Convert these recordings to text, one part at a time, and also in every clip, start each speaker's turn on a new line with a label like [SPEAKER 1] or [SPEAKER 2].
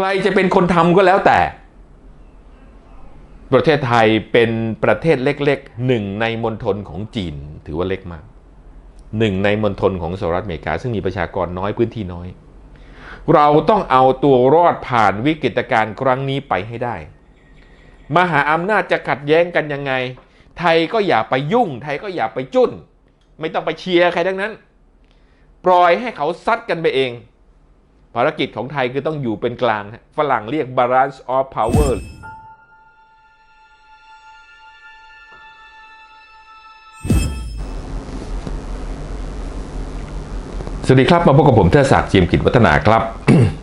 [SPEAKER 1] ใครจะเป็นคนทำก็แล้วแต่ ประเทศไทยเป็นประเทศเล็กๆหนึ่งในมณฑลของจีนถือว่าเล็กมากหนึ่งในมณฑลของสหรัฐอเมริกา ซึ่งมีประชากรน้อยพื้นที่น้อย เราต้องเอาตัวรอดผ่านวิกฤตการณ์ครั้งนี้ไปให้ได้ มหาอำนาจจะขัดแย้งกันยังไง ไทยก็อย่าไปยุ่ง ไทยก็อย่าไปจุ้น ไม่ต้องไปเชียร์ใครทั้งนั้น ปล่อยให้เขาซัดกันไปเอง ภารกิจของไทยคือต้องอยู่เป็นกลาง ฝรั่งเรียก balance of power สวัสดีครับ มาพบกับผมเทศศักดิ์เจียมกิจวัฒนาครับ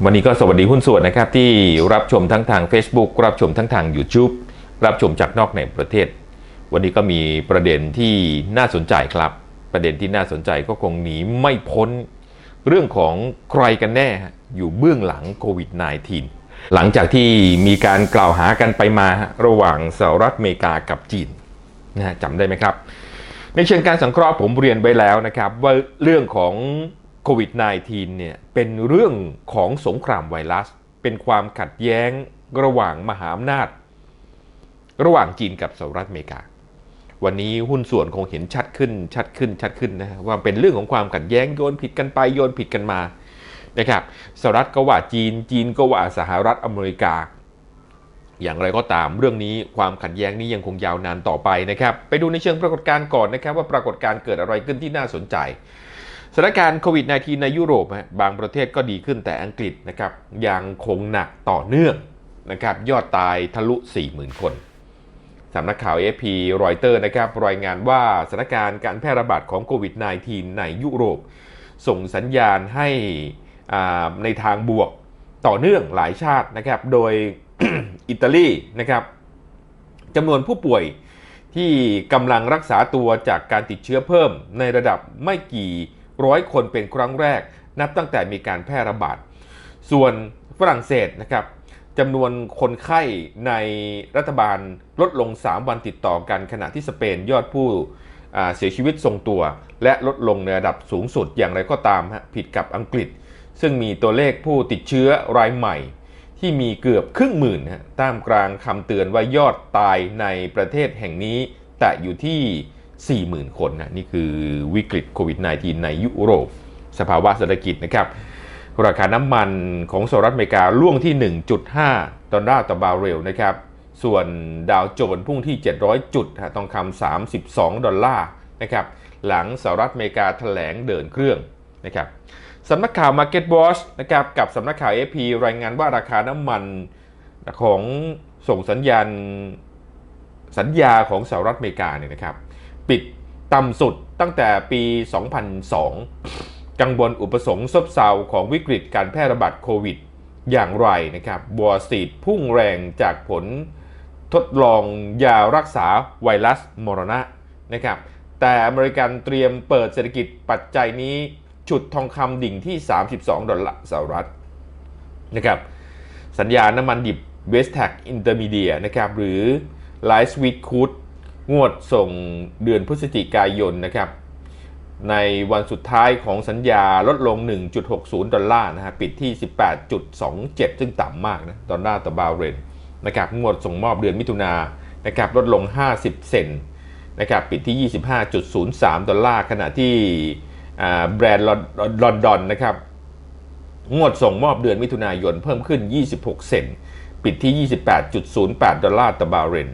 [SPEAKER 1] วันนี้ก็สวัสดีหุ้นส่วนนะครับ ที่รับชมทั้งทาง Facebook รับชมทั้งทาง YouTube รับชมจากนอกในประเทศ วันนี้ก็มีประเด็นที่น่าสนใจครับ ประเด็นที่น่าสนใจก็คงหนีไม่พ้น เรื่องของใครกันแน่อยู่เบื้องหลังโควิด -19 หลังจากที่มีการกล่าวหากันไปมาระหว่างสหรัฐอเมริกากับจีนนะจำได้ไหมครับ ในเชิงการสังเคราะห์ผมเรียนไว้แล้วนะครับ ว่าเรื่องของโควิด -19 เนี่ยเป็นเรื่องของสงครามไวรัส เป็นความขัดแย้งระหว่างมหาอำนาจ ระหว่างจีนกับสหรัฐอเมริกา วันนี้หุ้นส่วนคงเห็นชัดขึ้นชัดขึ้นชัดขึ้นนะว่าเป็นเรื่องของความขัดแย้งโยนผิดกันไปโยนผิดกันมานะครับสหรัฐก็ว่าจีนจีนก็ว่าสหรัฐอเมริกา อย่างไรก็ตามเรื่องนี้ความขัดแย้งนี้ยังคงยาวนานต่อไปนะครับ ไปดูในเชิงปรากฏการณ์ก่อนนะครับ ว่าปรากฏการณ์เกิดอะไรขึ้นที่น่าสนใจสถานการณ์โควิด -19 ในยุโรปบางประเทศก็ดีขึ้นแต่อังกฤษนะครับยังคงหนักต่อเนื่องนะครับยอดตายทะลุ 40,000 คน สำนักข่าว AFP รอยเตอร์นะครับรายงานว่าสถานการณ์การแพร่ระบาดของโควิด -19 ในยุโรป ส่งสัญญาณให้ในทางบวกต่อเนื่องหลายชาตินะครับ โดยอิตาลีนะครับจำนวนผู้ป่วยที่กำลังรักษาตัวจากการติดเชื้อเพิ่มในระดับไม่กี่ร้อยคนเป็นครั้งแรก นับตั้งแต่มีการแพร่ระบาด ส่วนฝรั่งเศสนะครับ จำนวนคนไข้ในรัฐบาลลดลง 3 วันติดต่อกัน ขณะที่สเปนยอดผู้เสียชีวิตทรงตัว และลดลงในระดับสูงสุดอย่างไรก็ตามผิดกับอังกฤษ ซึ่งมีตัวเลขผู้ติดเชื้อรายใหม่ ที่มีเกือบครึ่งหมื่นฮะท่ามกลางคำเตือนว่ายอดตายในประเทศแห่งนี้ แต่อยู่ที่ 40,000 คนนะนี่คือวิกฤตโควิด -19 ในยุโรป สภาวะเศรษฐกิจนะครับ ราคาน้ำมันของสหรัฐอเมริกาล่วงที่ 1.5 ดอลลาร์ต่อบาร์เรลนะครับ ส่วนดาวโจนส์พุ่งที่ 700 จุดทองคำ32 ดอลลาร์นะครับหลังสหรัฐอเมริกาแถลงเดินเครื่องนะครับสำนักข่าว Market Watch นะครับกับสำนักข่าว AP รายงานว่าราคาน้ำมันของส่งสัญญาณสัญญาของสหรัฐอเมริกาเนี่ยนะครับ ปิดต่ำสุดตั้งแต่ปี 2002 กังวลอุปสงค์ซบเซาของวิกฤตการแพร่ระบาดโควิด อย่างไรนะครับบัวสีดพุ่งแรงจากผลทดลองยารักษาไวรัสมรณะนะครับแต่อเมริกันเตรียมเปิดเศรษฐกิจปัจจัยนี้ฉุดทองคำดิ่งที่ 32 ดอลลาร์สหรัฐนะครับสัญญาน้ำมันดิบ West Tech Intermediate นะครับหรือ Light Sweet c r u d งวดส่งเดือนพฤศจิกายนนะครับ ในวันสุดท้ายของสัญญาลดลง 1.60 ดอลลาร์นะฮะปิดที่ 18.27 ซึ่งต่ำมากนะดอลลาร์ต่อบาร์เรลนะครับงวดส่งมอบเดือนมิถุนานะครับลดลง 50 เซนนะครับปิดที่ 25.03 ดอลลาร์ขณะที่แบรนด์ลอนดอนนะครับงวดส่งมอบเดือนมิถุนายนเพิ่มขึ้น 26 เซนปิดที่ 28.08 ดอลลาร์ต่อบาร์เรล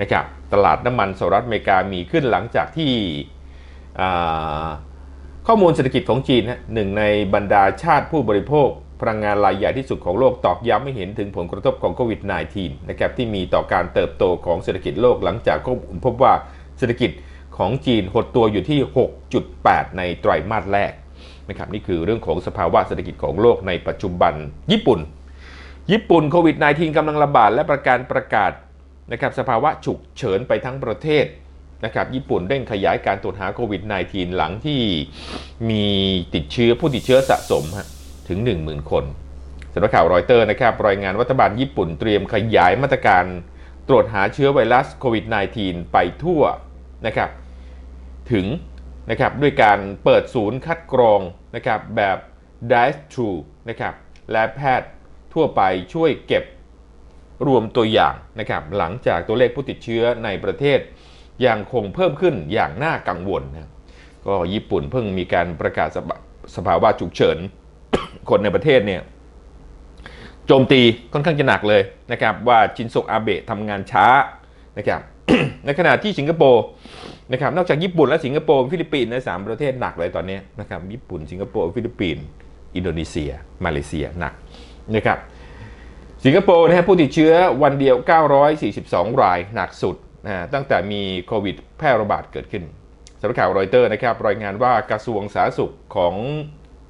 [SPEAKER 1] นะครับตลาดน้ำมันสหรัฐอเมริกามีขึ้นหลังจากที่ ข้อมูลเศรษฐกิจของจีนนะหนึ่งในบรรดาชาติผู้บริโภค พลังงานรายใหญ่ที่สุดของโลกตอกย้ำให้เห็นถึงผลกระทบของโควิด -19 นะครับที่มีต่อการเติบโตของเศรษฐกิจโลกหลังจากพบว่าเศรษฐกิจของจีนหดตัวอยู่ที่ 6.8 ในไตรมาสแรกนะครับนี่คือเรื่องของสภาวะเศรษฐกิจของโลกในปัจจุบัน ญี่ปุ่น ญี่ปุ่นโควิด -19 กำลังระบาดและประการประกาศนะครับสภาวะฉุกเฉินไปทั้งประเทศ นะครับญี่ปุ่นเร่งขยายการตรวจหาโควิด -19 หลังที่มีติดเชื้อผู้ติดเชื้อสะสมฮะถึง 10,000 คนสำนักข่าวรอยเตอร์นะครับรายงานรัฐบาลญี่ปุ่นเตรียมขยายมาตรการตรวจหาเชื้อไวรัสโควิด -19 ไปทั่วนะครับถึงนะครับด้วยการเปิดศูนย์คัดกรองนะครับแบบ drive thru นะครับและแพทย์ทั่วไปช่วยเก็บรวมตัวอย่างนะครับหลังจากตัวเลขผู้ติดเชื้อในประเทศ ยังคงเพิ่มขึ้นอย่างน่ากังวลนะก็ญี่ปุ่นเพิ่งมีการประกาศสภาวะฉุกเฉิน คนในประเทศเนี่ยโจมตีค่อนข้างจะหนักเลยนะครับว่าชินโซอาเบะทำงานช้านะครับในขณะที่สิงคโปร์นะครับนอกจากญี่ปุ่นและสิงคโปร์ฟิลิปปินส์ในสามประเทศหนักเลยตอนนี้นะครับญี่ปุ่นสิงคโปร์ฟิลิปปินส์อินโดนีเซีย มาเลเซียหนักนะครับสิงคโปร์นะฮะผู้ติดเชื้อวันเดียว 942 รายหนักสุด ตั้งแต่มีโควิดแพร่ระบาดเกิดขึ้นสำนักข่าวรอยเตอร์นะครับรายงานว่ากระทรวงสาธารณสุขของ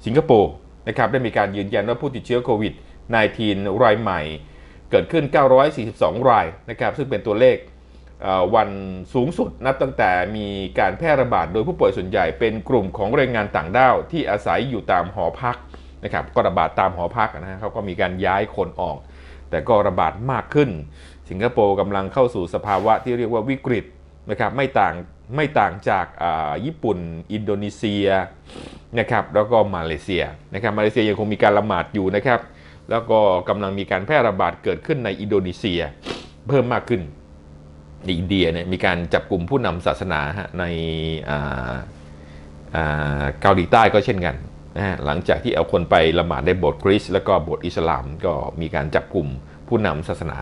[SPEAKER 1] สิงคโปร์นะครับได้มีการยืนยันว่าผู้ติดเชื้อโควิด 19 รายใหม่ เกิดขึ้น 942 รายนะครับซึ่งเป็นตัวเลขวันสูงสุดนับตั้งแต่มีการแพร่ระบาดโดยผู้ป่วยส่วนใหญ่เป็นกลุ่มของแรงงานต่างด้าวที่อาศัยอยู่ตามหอพักนะครับก็ระบาดตามหอพักนะฮะเขาก็มีการย้ายคนออก แต่ก็ระบาดมากขึ้น สิงคโปร์กำลังเข้าสู่สภาวะที่เรียกว่าวิกฤตนะครับไม่ต่างไม่ต่างจากญี่ปุ่น อินโดนีเซียนะครับแล้วก็มาเลเซียนะครับมาเลเซียยังคงมีการละหมาดอยู่นะครับแล้วก็กำลังมีการแพร่ระบาดเกิดขึ้นในอินโดนีเซีย เพิ่มมากขึ้นในอินเดียเนี่ยมีการจับกลุ่มผู้นำศาสนาในอ่าอ่าเกาหลีใต้ก็เช่นกันนะฮะหลังจากที่เอาคนไปละหมาดในโบสถ์คริสต์แล้วก็โบสถ์อิสลามก็มีการจับกลุ่มผู้นำศาสนา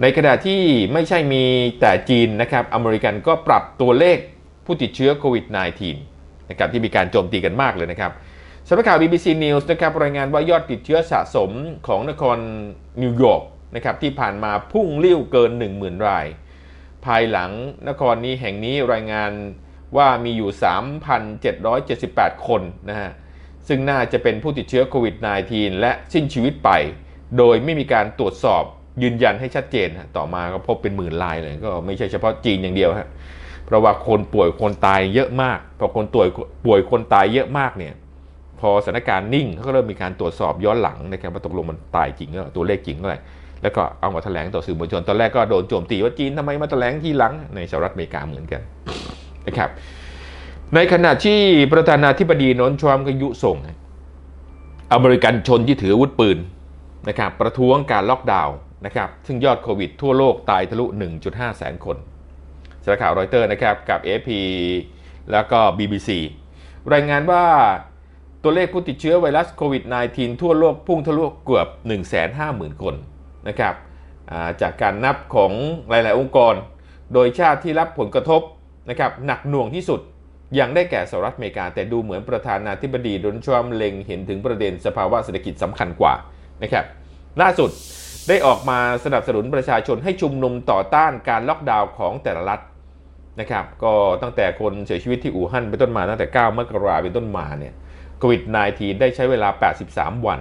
[SPEAKER 1] ในขณะที่ไม่ใช่มีแต่จีนนะครับอเมริกันก็ปรับตัวเลขผู้ติดเชื้อโควิด -19 นะครับที่มีการโจมตีกันมากเลยนะครับสำนักข่าว BBC News นะครับรายงานว่ายอดติดเชื้อสะสมของนครนิวยอร์กนะครับที่ผ่านมาพุ่งลิ่วเกิน 10,000 ราย ภายหลังนครนี้แห่งนี้รายงานว่ามีอยู่ 3,778 คนนะฮะซึ่งน่าจะเป็นผู้ติดเชื้อโควิด -19 และสิ้นชีวิตไป โดยไม่มีการตรวจสอบ ยืนยันให้ชัดเจนต่อมาก็พบเป็นหมื่นรายเลยก็ไม่ใช่เฉพาะจีนอย่างเดียวฮะเพราะว่าคนป่วยคนตายเยอะมากพอคนป่วยป่วยคนตายเยอะมากเนี่ยพอสถานการณ์นิ่งเขาก็เริ่มมีการตรวจสอบย้อนหลังนะครับว่าตกลงมันตายจริงหรือตัวเลขจริงเท่าไหร่แล้วก็เอามาแถลงต่อสื่อมวลชนตอนแรกก็โดนโจมตีว่าจีนทำไมมาแถลงทีหลังในสหรัฐอเมริกาเหมือนกันนะครับ ในขณะที่ประธานาธิบดีนนทรัมป์ก็ยุส่งอเมริกันชนที่ถืออาวุธปืนนะครับประท้วงการล็อกดาวน์ นะครับซึ่งยอดโควิดทั่วโลกตายทะลุ 1.5 แสนคนสำนักข่าวรอยเตอร์นะครับกับ AFP แล้วก็ BBC รายงานว่าตัวเลขผู้ติดเชื้อไวรัสโควิด -19 ทั่วโลกพุ่งทะลุเกือบ 150,000 คนนะครับจากการนับของหลาย ๆ องค์กร โดยชาติที่รับผลกระทบนะครับหนักหน่วงที่สุดยังได้แก่สหรัฐอเมริกา แต่ดูเหมือนประธานาธิบดีโดนัลด์ทรัมป์เล็งเห็นถึงประเด็นสภาวะเศรษฐกิจสำคัญกว่านะครับล่าสุด ได้ออกมาสนับสนุนประชาชนให้ชุมนุมต่อต้านการล็อกดาวน์ของแต่ละรัฐนะครับก็ตั้งแต่คนเสียชีวิตที่อู่ฮั่นเป็นต้นมาตั้งแต่ 9 มกราเป็นต้นมาเนี่ยโควิด -19 ได้ใช้เวลา 83 วัน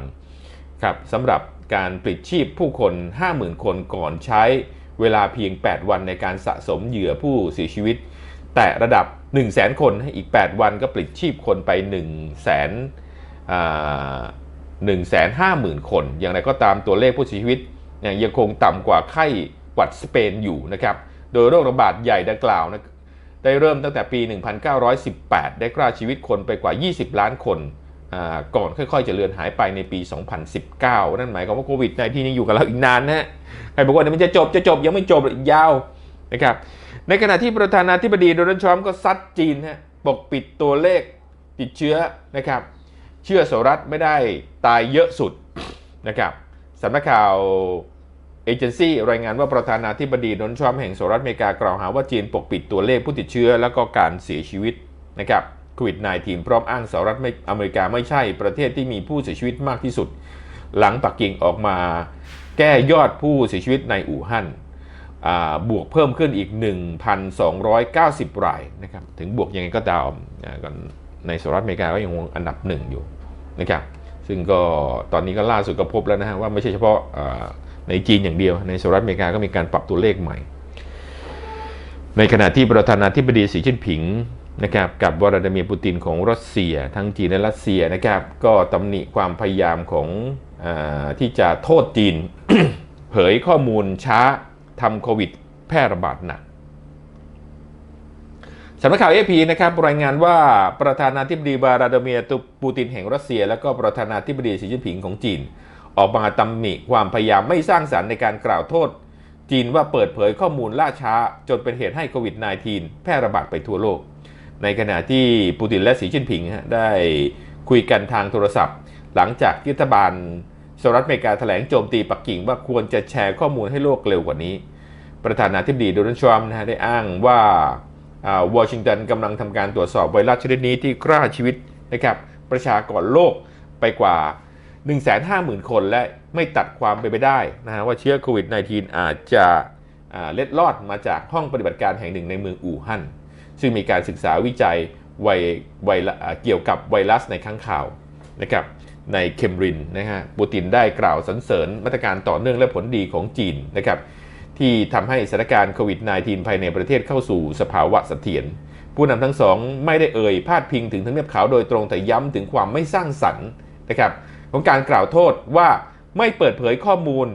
[SPEAKER 1] ครับสำหรับการปลิดชีพผู้คน 50,000 คนก่อนใช้เวลาเพียง 8 วันในการสะสมเหยื่อผู้เสียชีวิต แต่ระดับ 1 0 0 0 0แคนให้อีก 8 วันก็ปลิดชีพคนไป 1 0 0 0 0 0 อ่า1 5 0 0 0 0 คน อย่างไรก็ตามตัวเลขผู้เสียชีวิตยังคงต่ำกว่าไข้หวัดสเปนอยู่นะครับ โดยโรคระบาดใหญ่ดังกล่าวนะได้เริ่มตั้งแต่ปี 1918 ได้ฆ่าชีวิตคนไปกว่า 20 ล้านคน ก่อนค่อยๆ จะเลือนหายไปในปี 2019 นั่นหมายความว่าโควิดในที่นี้อยู่กับเราอีกนานนะฮะ ใครบอกว่าเดี๋ยวมันจะจบจะจบยังไม่จบอีกยาวนะครับ ในขณะที่ประธานาธิบดีโดนัลด์ทรัมป์ก็ซัดจีนฮะปกปิดตัวเลขติดเชื้อนะครับ เชื่อสหรัฐไม่ได้ตายเยอะสุดนะครับสำนักข่าวเอเจนซี่รายงานว่าประธานาธิบดีโดนัลด์ทรัมป์แห่งสหรัฐอเมริกากล่าวหาว่าจีนปกปิดตัวเลขผู้ติดเชื้อแล้วก็การเสียชีวิตนะครับโควิด -19 พร้อมอ้างสหรัฐอเมริกาไม่ใช่ประเทศที่มีผู้เสียชีวิตมากที่สุด หลังปักกิ่งออกมาแก้ยอดผู้เสียชีวิตในอู่ฮั่นบวกเพิ่มขึ้นอีก 1,290 รายนะครับถึงบวกยังไงก็ตามอ่าก็ ในสหรัฐอเมริกาก็ยังคงอันดับหนึ่งอยู่นะครับซึ่งก็ตอนนี้ก็ล่าสุดก็พบแล้วนะฮะว่าไม่ใช่เฉพาะในจีนอย่างเดียว ในสหรัฐอเมริกาก็มีการปรับตัวเลขใหม่ ในขณะที่ประธานาธิบดีสีจิ้นผิงนะครับกับวลาดิเมียร์ปูตินของรัสเซีย ทั้งจีนและรัสเซียนะครับก็ตำหนิความพยายามของอที่จะโทษจีน เผยข้อมูลช้าทำโควิดแพร่ระบาดหนัก สำนักข่าวเอพีนะครับรายงานว่าประธานาธิบดีวลาดิเมียร์ปูตินแห่งรัสเซีย และก็ประธานาธิบดีสีจิ้นผิงของจีน ออกมาตำหนิความพยายามไม่สร้างสรรค์ในการกล่าวโทษ จีนว่าเปิดเผยข้อมูลล่าช้า จนเป็นเหตุให้โควิด -19 แพร่ระบาดไปทั่วโลก ในขณะที่ปูตินและสีจิ้นผิงได้คุยกันทางโทรศัพท์ หลังจากรัฐบาลสหรัฐอเมริกาแถลงโจมตีปักกิ่งว่าควรจะแชร์ข้อมูลให้โลกเร็วกว่านี้ ประธานาธิบดีโดนัลด์ทรัมป์ได้อ้างว่า วอชิงตันกำลังทำการตรวจสอบไวรัสชนิดนี้ที่ฆ่าชีวิตนะครับประชากรโลกไปกว่า 150,000 คนและไม่ตัดความไปนไปได้นะฮะว่าเชื้อโควิด -19 อาจจะเล็ดลอดมาจากห้องปฏิบัติการแห่งหนึ่งในเมืองอู่ฮั่นซึ่งมีการศึกษาวิจัยไวไวรัสอ่าเกี่ยวกับไวรัสในข้างข่าวนะครับในเคมรินนะฮะปูตินได้กล่าวสรรเสริญมาตรการต่อเนื่องและผลดีของจีนนะครับ ที่ทำให้สถานการณ์โควิด -19 ภายในประเทศเข้าสู่สภาวะเสถียรผู้นำทั้งสองไม่ได้เอ่ยพาดพิงถึงทำเนียบขาวโดยตรงแต่ย้ำถึงความไม่สร้างสรรค์นะครับของการกล่าวโทษว่าไม่เปิดเผยข้อมูล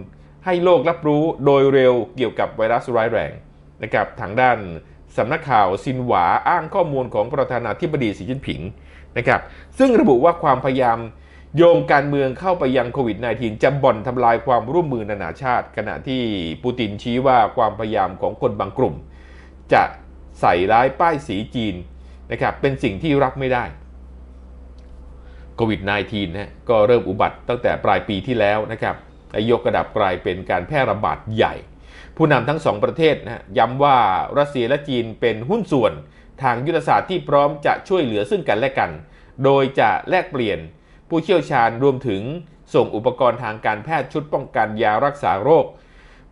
[SPEAKER 1] ให้โลกรับรู้โดยเร็วเกี่ยวกับไวรัสร้ายแรงนะครับทางด้านสำนักข่าวซินหวาอ้างข้อมูลของประธานาธิบดีสีจิ้นผิงนะครับซึ่งระบุว่าความพยายาม โยงการเมืองเข้าไปยังโควิด -19 จะบ่อนทำลายความร่วมมือนานาชาติ ขณะที่ปูตินชี้ว่าความพยายามของคนบางกลุ่ม จะใส่ร้ายป้ายสีจีนนะครับเป็นสิ่งที่รับไม่ได้โควิด -19 นะก็เริ่มอุบัติตั้งแต่ปลายปีที่แล้วนะครับยกระดับกลายเป็นการแพร่ระบาดใหญ่ ผู้นำทั้งสองประเทศนะย้ำว่ารัสเซียและจีนเป็นหุ้นส่วน ทางยุทธศาสตร์ที่พร้อมจะช่วยเหลือซึ่งกันและกัน โดยจะแลกเปลี่ยน ผู้เชี่ยวชาญรวมถึงส่งอุปกรณ์ทางการแพทย์ชุดป้องกันยารักษาโรค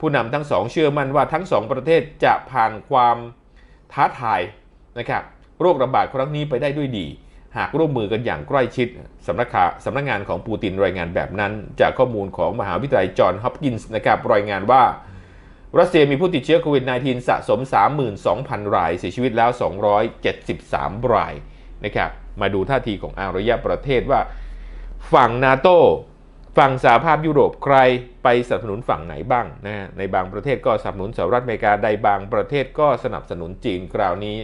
[SPEAKER 1] ผู้นำทั้งสองเชื่อมั่นว่าทั้งสองประเทศจะผ่านความท้าทายนะครับโรคระบาดครั้งนี้ไปได้ด้วยดี หากร่วมมือกันอย่างใกล้ชิดสำนักข่าวสำนักงานของปูตินรายงานแบบนั้น จากข้อมูลของมหาวิทยาลัยจอห์นฮอปกินส์นะครับรายงานว่ารัสเซียมีผู้ติดเชื้อโควิด -19 สะสม 32,000 ราย เสียชีวิตแล้ว 273 รายนะครับ มาดูท่าทีของอารยประเทศว่า ฝั่งนาโตฝั่งสหภาพยุโรปใครไปสนับสนุนฝั่งไหนบ้างนะในบางประเทศก็สนับสนุนสหรัฐอเมริกาในบางประเทศก็สนับสนุนจีนคราวนี้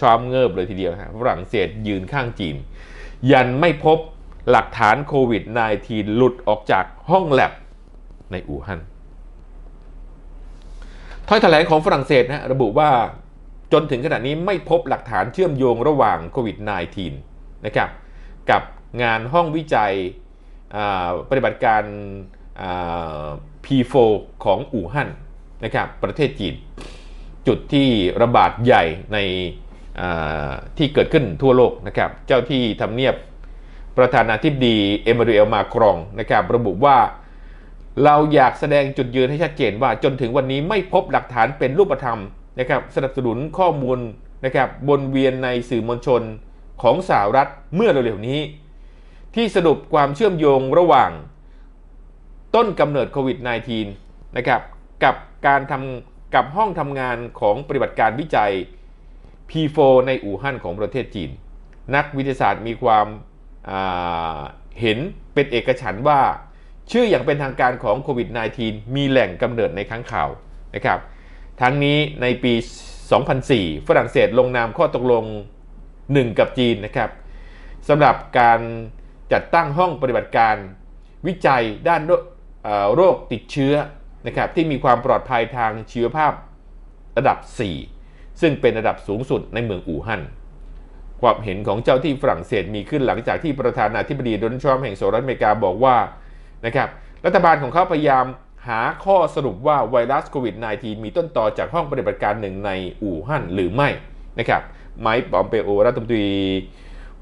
[SPEAKER 1] ชอมเงิบเลยทีเดียวฮะฝรั่งเศสยืนข้างจีน ยันไม่พบหลักฐานโควิด -19 หลุดออกจากห้องแลบในอู่ฮั่นถ้อยแถลงของฝรั่งเศสนะระบุว่าจนถึงขณะนี้ไม่พบหลักฐานเชื่อมโยงระหว่างโควิด -19 นะครับกับ งานห้องวิจัยปฏิบัติการ P4 ของอู่ฮั่นนะครับประเทศจีน จุดที่ระบาดใหญ่ในที่เกิดขึ้นทั่วโลกนะครับเจ้าที่ทำเนียบประธานาธิบดีเอมานูเอลมาครองนะครับระบุว่าเราอยากแสดงจุดยืนให้ชัดเจนว่าจนถึงวันนี้ไม่พบหลักฐานเป็นรูปธรรมนะครับสนับสนุนข้อมูลนะครับบนเวียนในสื่อมวลชนของสหรัฐเมื่อเร็วๆนี้ ที่สรุปความเชื่อมโยงระหว่างต้นกำเนิดโควิด -19 นะครับกับการทำกับห้องทำงานของปฏิบัติการวิจัย P4 ในอู่ฮั่นของประเทศจีน นักวิทยาศาสตร์มีความาเห็นเป็นเอกฉันท์ว่า ชื่ออย่างเป็นทางการของโควิด -19 มีแหล่งกำเนิดในค้างข่าวนะครับทั้งนี้ในปี 2004 ฝรั่งเศสลงนามข้อตกลง 1 กับจีนนะครับสำหรับการ จัดตั้งห้องปฏิบัติการวิจัยด้านโรคติดเชื้อนะครับที่มีความปลอดภัยทางชีวภาพระดับ 4 ซึ่งเป็นระดับสูงสุดในเมืองอู่ฮั่นความเห็นของเจ้าที่ฝรั่งเศสมีขึ้นหลังจากที่ประธานาธิบดีโดนัลด์ทรัมป์แห่งสหรัฐอเมริกาบอกว่านะครับรัฐบาลของเขาพยายามหาข้อสรุปว่าไวรัสโควิด -19 มีต้นต่อจากห้องปฏิบัติการหนึ่งในอู่ฮั่นหรือไม่นะครับไมค์ปอมเปโอรัฐมนตรี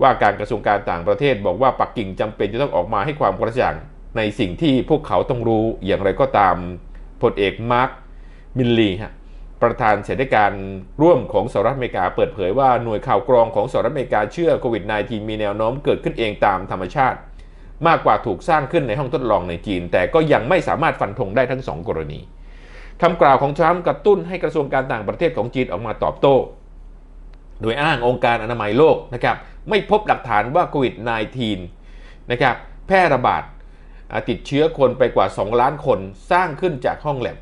[SPEAKER 1] ว่าการกระทรวงการต่างประเทศบอกว่าปักกิ่งจำเป็นจะต้องออกมาให้ความกระจ่างในสิ่งที่พวกเขาต้องรู้อย่างไรก็ตามพลเอกมาร์คมินลีฮะประธานเสนาการร่วมของสหรัฐอเมริกาเปิดเผยว่าหน่วยข่าวกรองของสหรัฐอเมริกาเชื่อโควิด -19 มีแนวโน้มเกิดขึ้นเองตามธรรมชาติ มากกว่าถูกสร้างขึ้นในห้องทดลองในจีน แต่ก็ยังไม่สามารถฟันธงได้ทั้งสองกรณีคำกล่าวของทรัมป์กระตุ้นให้กระทรวงการต่างประเทศของจีนออกมาตอบโต้ โดยอ้างองค์การอนามัยโลกนะครับไม่พบหลักฐานว่าโควิด -19 นะครับแพร่ระบาดติดเชื้อคนไปกว่า 2 ล้านคนสร้างขึ้นจากห้องแลบ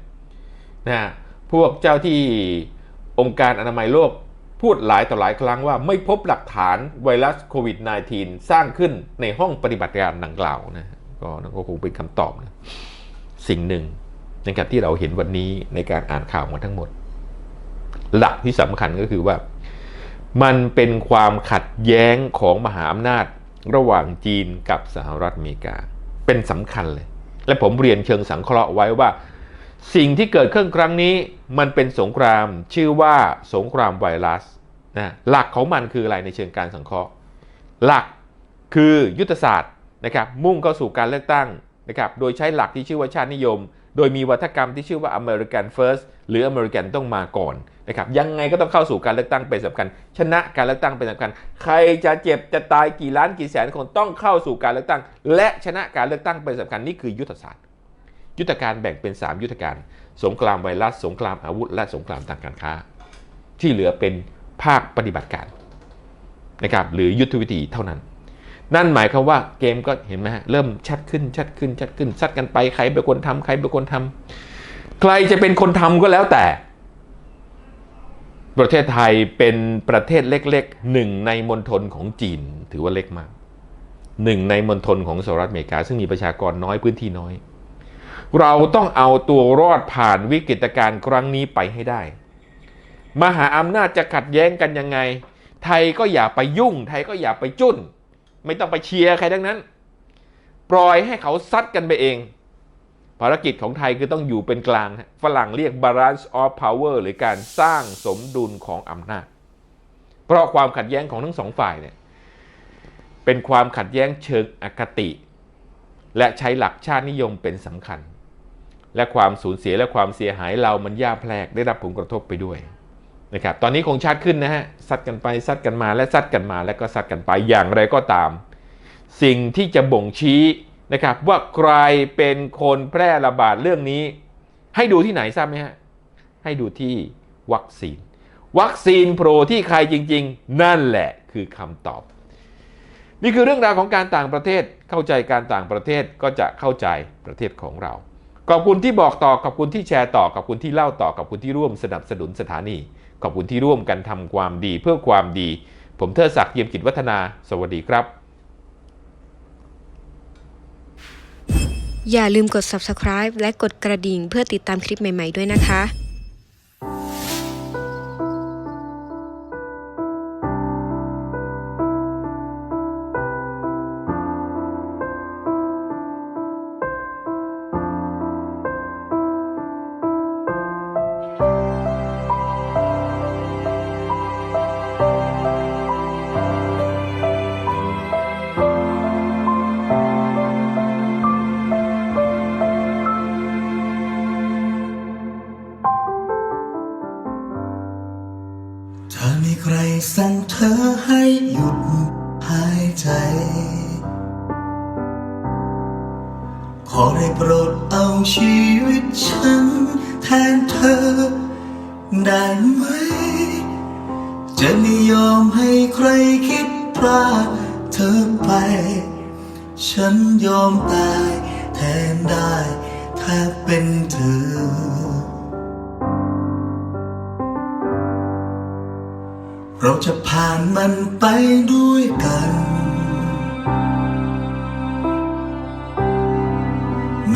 [SPEAKER 1] นะฮะพวกเจ้าที่องค์การอนามัยโลกพูดหลายต่อหลายครั้งว่าไม่พบหลักฐานไวรัสโควิด -19 สร้างขึ้นในห้องปฏิบัติการดังกล่าวนะก็นั่นก็คงเป็นคำตอบนะสิ่งหนึ่งนะครับที่เราเห็นวันนี้ในการอ่านข่าวมาทั้งหมด หลักที่สำคัญก็คือว่า มันเป็นความขัดแย้งของมหาอำนาจระหว่างจีนกับสหรัฐอเมริกา เป็นสำคัญเลย และผมเรียนเชิงสังเคราะห์ไว้ว่า สิ่งที่เกิดขึ้นครั้งนี้มันเป็นสงครามชื่อว่าสงครามไวรัสนะหลักของมันคืออะไรในเชิงการสังเคราะห์ หลักคือยุทธศาสตร์นะครับมุ่งเข้าสู่การเลือกตั้งนะครับโดยใช้หลักที่ชื่อว่าชาตินิยม โดยมีวัฒกรรมที่ชื่อว่า American First หรือ American ต้องมาก่อนนะครับยังไงก็ต้องเข้าสู่การเลือกตั้งเป็นสำคัญ ชนะการเลือกตั้งเป็นสำคัญ ใครจะเจ็บจะตายกี่ล้านกี่แสนคนต้องเข้าสู่การเลือกตั้ง และชนะการเลือกตั้งเป็นสำคัญนี่คือยุทธศาสตร์ ยุทธการแบ่งเป็น 3 ยุทธการ สงครามไวรัส สงครามอาวุธ และสงครามทางการค้า ที่เหลือเป็นภาคปฏิบัติการนะครับหรือยุทธวิธีเท่านั้น นั่นหมายความว่าเกมก็เห็นไหมฮะเริ่มชัดขึ้นชัดขึ้นชัดขึ้นซัดกันไปใครเป็นคนทำใครเป็นคนทำใครจะเป็นคนทำก็แล้วแต่ ประเทศไทยเป็นประเทศเล็กๆหนึ่งในมณฑลของจีนถือว่าเล็กมากหนึ่งในมณฑลของสหรัฐอเมริกา ซึ่งมีประชากรน้อยพื้นที่น้อย เราต้องเอาตัวรอดผ่านวิกฤตการณ์ครั้งนี้ไปให้ได้ มหาอำนาจจะขัดแย้งกันยังไง ไทยก็อย่าไปยุ่ง ไทยก็อย่าไปจุ้น ไม่ต้องไปเชียร์ใครทั้งนั้น ปล่อยให้เขาซัดกันไปเอง ภารกิจของไทยคือต้องอยู่เป็นกลาง ฝรั่งเรียก balance of power หรือการสร้างสมดุลของอำนาจ เพราะความขัดแย้งของทั้งสองฝ่ายเนี่ยเป็นความขัดแย้งเชิงอคติ และใช้หลักชาตินิยมเป็นสำคัญ และความสูญเสียและความเสียหายเรามันย่าแพรกได้รับผลกระทบไปด้วย นะครับตอนนี้คงชัดขึ้นนะฮะซัดกันไปซัดกันมาและซัดกันมาและก็ซัดกันไปอย่างไรก็ตาม สิ่งที่จะบ่งชี้นะครับว่าใครเป็นคนแพร่ระบาดเรื่องนี้ ให้ดูที่ไหนทราบไหมฮะให้ดูที่วัคซีน วัคซีนโปรที่ใครจริง ๆ นั่นแหละคือคำตอบ นี่คือเรื่องราวของการต่างประเทศเข้าใจการต่างประเทศก็จะเข้าใจประเทศของเราขอบคุณที่บอกต่อขอบคุณที่แชร์ต่อขอบคุณที่เล่าต่อขอบคุณที่ร่วมสนับสนุนสถานี ขอบคุณที่ร่วมกันทำความดีเพื่อความดี ผมเทิดศักดิ์เยี่ยมกิจวัฒนา สวัสดีครับ
[SPEAKER 2] อย่าลืมกด subscribe และกดกระดิ่งเพื่อติดตามคลิปใหม่ ๆ ด้วยนะคะ
[SPEAKER 3] ขอได้โปรดเอาชีวิตฉันแทนเธอ ได้ไหม จะไม่ยอมให้ใครคิดพลาดเธอไป ฉันยอมตายแทนได้ถ้าเป็นเธอ เราจะผ่านมันไปด้วยกัน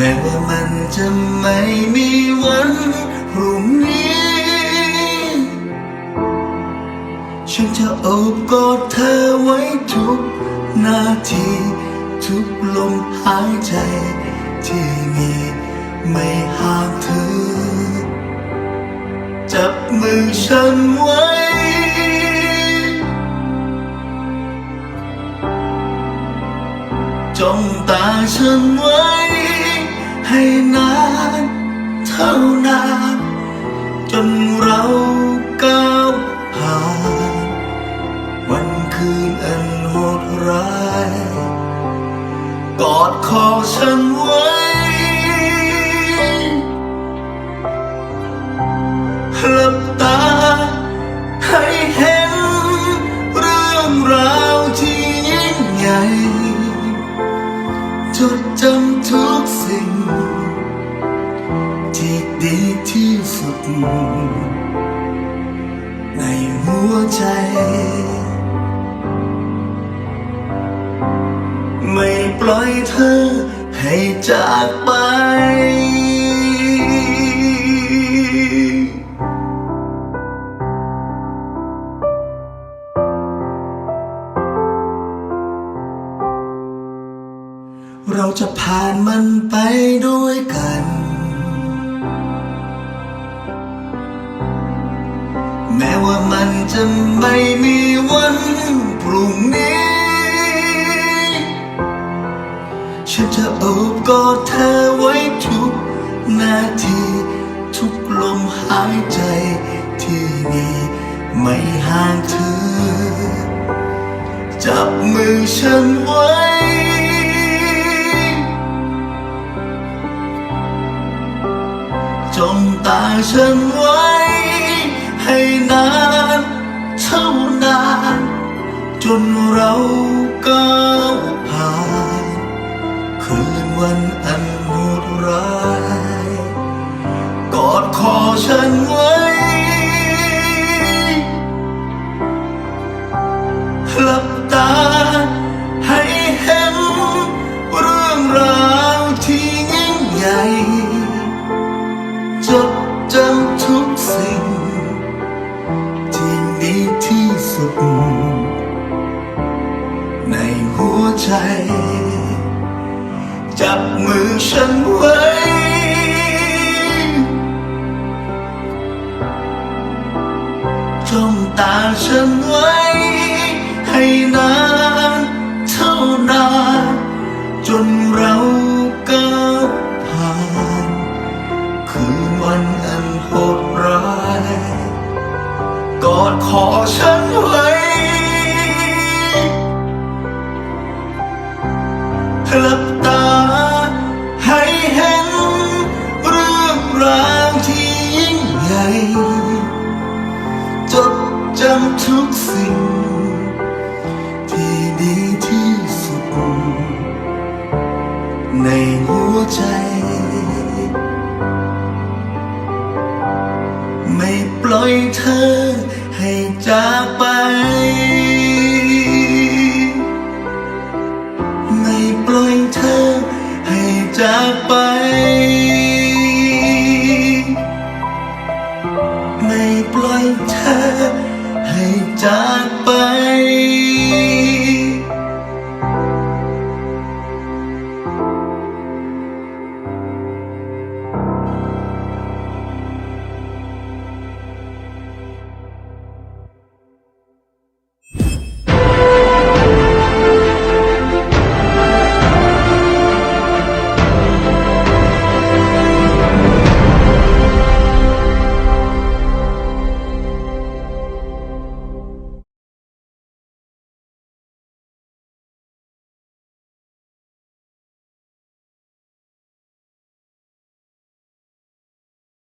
[SPEAKER 3] แม้ว่ามันจะไม่มีวันพรุ่งนี้ ฉันจะโอบกอดเธอไว้ทุกนาที ทุกลมหายใจที่มีไม่ห่างเธอ จับมือฉันไว้จ้องตาฉันไว้ ให้นานเท่านาน จนเราก้าวผ่าน วันคืนอันโหดร้าย กอดคอฉันไว้ หลับตาให้เห็น เรื่องราวที่ยิ่งใหญ่ จดจำ ในหัวใจ ไม่ปล่อยเธอให้จากไป พรุ่งนี้ ฉันจะโอบกอดเธอไว้ทุกนาที ทุกลมหายใจที่มีไม่ห่างเธอ จับมือฉันไว้จ้องตาฉันไว้ ให้นานเท่า นานจนเราก้าวผ่านคืนวันอันโหดร้าย กอดคอฉันไว้หลับ กอดขอฉันไว้ ปล่อยเธอให้จากไป